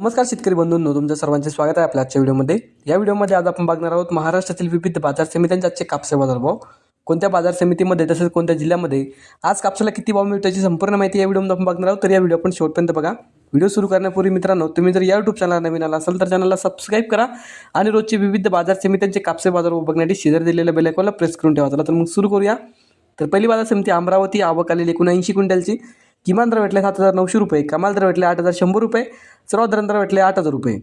नमस्कार शेतकरी बंधूंनो तुमचं सर्वांचे स्वागत आहे आपल्या आजच्या व्हिडिओमध्ये. या व्हिडिओमध्ये आज आपण बघणार आहोत महाराष्ट्रातील विविध बाजार समित्यांचे आजचे कापसे बाजारभाव कोणत्या बाजार समितीमध्ये तसेच कोणत्या जिल्ह्यामध्ये आज कापसाला किती भाव मिळतो याची संपूर्ण माहिती या व्हिडिओमध्ये आपण बघणार आहोत. तर या व्हिडिओ आपण शेवटपर्यंत बघा. व्हिडिओ सुरू करण्यापूर्वी मित्रांनो तुम्ही जर या यूट्यूब चॅनलला नवीन आला असाल तर चॅनलला सबस्क्राईब करा आणि रोजचे विविध बाजार समित्यांचे कापसे बाजार बघण्यासाठी शेजारी दिलेल्या बेलायकॉनला प्रेस करून ठेवा. चला तर मग सुरू करूया. तर पहिली बाजार समिती अमरावती आवक आलेली एकोणऐंशी क्विंटलची. किमान दर भेटले सात हजार नऊशे रुपये कमाल दर भेटले आठ हजार शंभर रुपये सर्वात दर भेटले आठ हजार रुपये.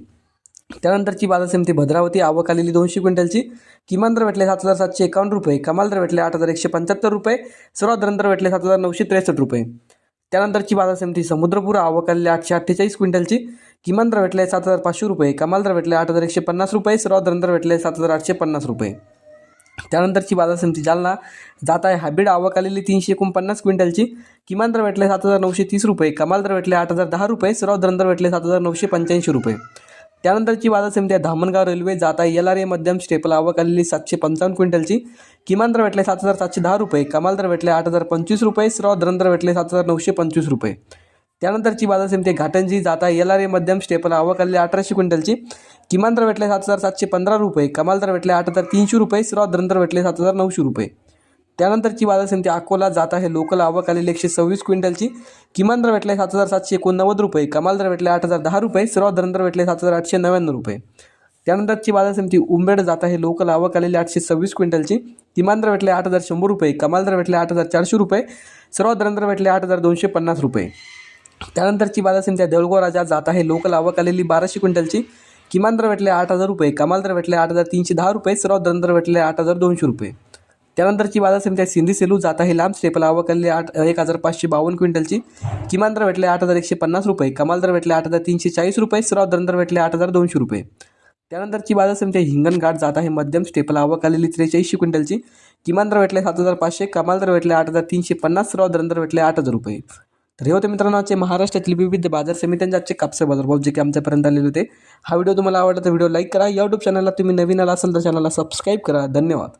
त्यानंतरची बाजार समिती भद्रावती आवक आलेली दोनशे क्विंटलची किमान दर भेटले सात हजार सातशे एकावन्न रुपये कमाल दर भेटले आठ हजार एकशे पंच्याहत्तर रुपये सर्वात दर भेटले सात हजार नऊशे त्रेसष्ट रुपये. त्यानंतरची बाजार समिती समुद्रपूर आवक आलेली आठशे अठ्ठेचाळीस क्विंटलची किमान दर भेटले सात हजार पाचशे रुपये कमाल दर भेटले आठ हजार एकशे पन्नास रुपये सर्वात दर दर भेटले सात हजार आठशे पन्नास रुपये. त्यानंतरची बाजार समिती जालना जात आहे. हाबीड आवक आलेली तीनशे एकोणपन्नास क्विंटलची. किमान दर भेटले सात हजार नऊशे तीस रुपये. कमाल दर भेटले आठ हजार दहा रुपये. सर्वात दर भेटले सात हजार नऊशे पंच्याऐंशी रुपये. त्यानंतरची बाजार समिती आहे. धामणगाव रेल्वे जात आहे. एल आर ए मध्यम स्टेपल आवक आलेली सातशे पंचावन्न क्विंटलची. किमान दर भेटले सात हजार सातशे दहा रुपये. कमाल दर भेटले आठ हजार पंचवीस रुपये. सर्वात दर भेटले सात हजार नऊशे पंचवीस रुपये. त्यानंतरची बाजार समिती घाटंजी जाता एल आर ए मध्यम स्टेपल आवक अठराशे क्विंटलची. किमान दर भेटले सात हजार सातशे पंधरा रुपये कमाल दर भेटले आठ हजार तीनशे रुपये सर्वात दर दर भेटले सात हजार नऊशे रुपये. त्यानंतरची बाजार समिती अकोला जात आहे लोकल आवक आलेली एकशे सव्वीस क्विंटलची. किमान दर भेटले सात हजार सातशे एकोणनव्वद रुपये कमाल दर भेटले आठ हजार दहा रुपये सर्वात दर दर भेटले सात हजार आठशे नव्याण्णव रुपये. त्यानंतरची बाजार समिती उंबेड जात आहे लोकल आवक आलेली आठशे सव्वीस क्विंटलची. किमान दर भेटले आठ हजार शंभर रुपये कमाल दर भेटले आठ हजार चारशे रुपये सर्वात दर भेटले आठ हजार दोनशे पन्नास रुपये. त्यानंतरची बाजार समिती आहे देऊळगाव राजा जात आहे. लोकल आवक आलेली बाराशे क्विंटलची. किमान दर भेटले आठ हजार रुपये. कमाल दर भेटले आठ हजार तीनशे दहा रुपये. सर्वात दर दर भेटले आठ हजार दोनशे रुपये. त्यानंतरची बाजार समिती आहे सिंधी सेलू जात आहे. लांब स्टेपल आवक आलेली आठ एक हजार पाचशे बावन्न क्विंटलची. किमान दर भेटले आठ हजार एकशे पन्नास रुपये. कमाल दर भेटले आठ हजार तीनशे चाळीस रुपये. सर्वात दर दर भेटले आठ हजार दोनशे रुपये. त्यानंतरची बाजार समिती आहे हिंगणघाट जात आहे. मध्यम स्टेपल आवक आलेली त्रेचाळीसशे क्विंटलची. किमान दर भेटले सात हजार पाचशे. कमाल दर भेटले आठ हजार तीनशे पन्नास. सर्वात दर दर भेटले आठ हजार रुपये. तर हे होते मित्रांनो आजचे महाराष्ट्रातील विविध बाजार समित्यांचे आजचे कापसे बाजारभाव जे की आमच्यापर्यंत आलेले होते. हा व्हिडिओ तुम्हाला आवडला तर व्हिडिओ लाईक करा. यूट्यूब चॅनलला तुम्ही नवीन आला असाल तर चॅनलला सबस्क्राईब करा. धन्यवाद.